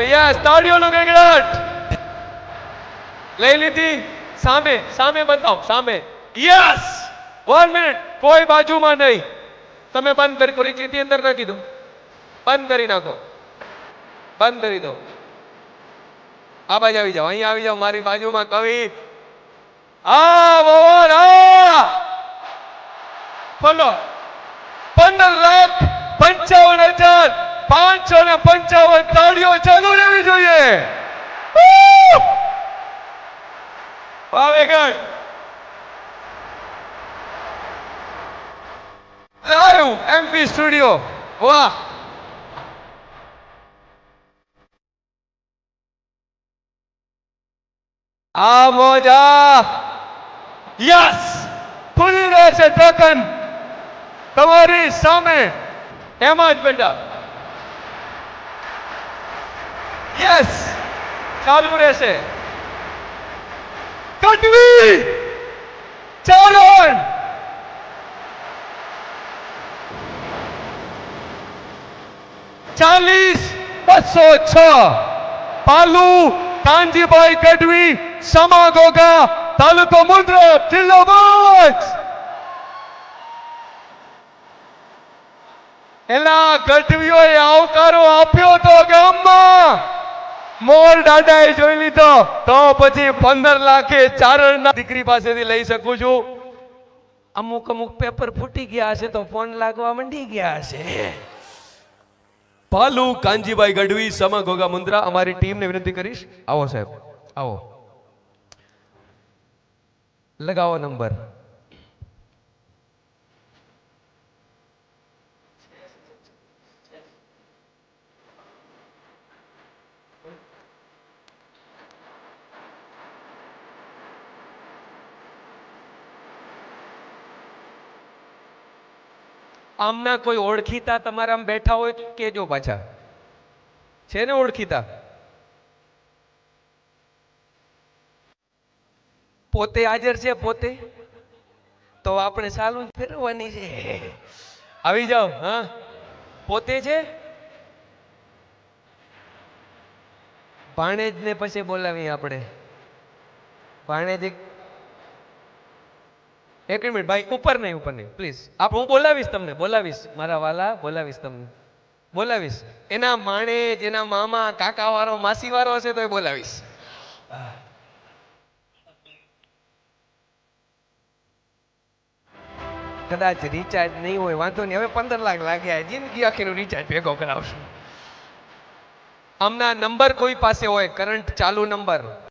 Yes તાળીઓનો ગણગડાટ લઈ લીધી. સામે સામે બતાવો, સામે. યસ વન મિનિટ કોઈ બાજુમાં નહીં. તમે બંધ કરી કરી ચીટી અંદર નાખી દો. બંધ કરી નાખો. બંધ કરી દો. આ બાજુ આવી જાઓ. અહીંયા આવી જાઓ. મારી બાજુમાં કવિ. આ મોહન આ બોલો પંદર લાખ પંચાવન હજાર પાંચસો ને પંચાવન તાળીઓ ચાલુ રહેવી જોઈએ! ભાવેગઢ લાઈવ એમપી સ્ટુડિયો વાહ! આ મોજા. યસ! ખુલી રહેશે ઢક્કન તમારી સામે. એમ જ બેટા. યસ ચાલુ રહેશે. કટવી ચાલો ચાલીસ બસો છ. પાલુ, કાનજીભાઈ ગઢવી, સમા ગોગા, તાલુકો મુદ્રા જિલ્લો ભુજ એના ગઢવીઓએ આવકારો આપ્યો તો ગામમાં મોર દાદાએ જોઈ લીધો. તો પછી પંદર લાખે ચારણના દીકરી પાસેથી લઈ શકું છું. અમુક અમુક પેપર ફૂટી ગયા હશે તો ફોન લાગવા મંડી ગયા હશે. પાલુ કાનજીભાઈ ગઢવી, સમા ગોગા મુંદ્રા, અમારી ટીમને વિનંતી કરીશ. આવો સાહેબ, આવો. લગાવો નંબર. આમના કોઈ ઓળખીતા તમારા આમ બેઠા હોય, કેજો પાછા. છે ને ઓળખીતા? પોતે હાજર છે પોતે? તો આપણે સાલું ફેરવવાની છે. આવી જાઓ, હા? પોતે છે? ભાણેજ ને પછી બોલાવીએ આપણે. ભાણેજ એક એક મિનિટ, ભાઈ, ઉપર નહીં ઉપર નહીં. પ્લીઝ આપ, હું બોલાવીશ તમને, બોલાવીશ. મારા વાલા, બોલાવીશ તમને. બોલાવીશ. એના માણે એના મામા કાકા વાળો માસી વાળો હશે તો એ બોલાવીશ. કદાચ રિચાર્જ નહીં હોય, વાંધો નહીં. હવે પંદર લાખ લાગ્યા જિંદગી આખીનું રિચાર્જ ભેગો કરાવશું. આમના નંબર કોઈ પાસે હોય કરંટ ચાલુ નંબર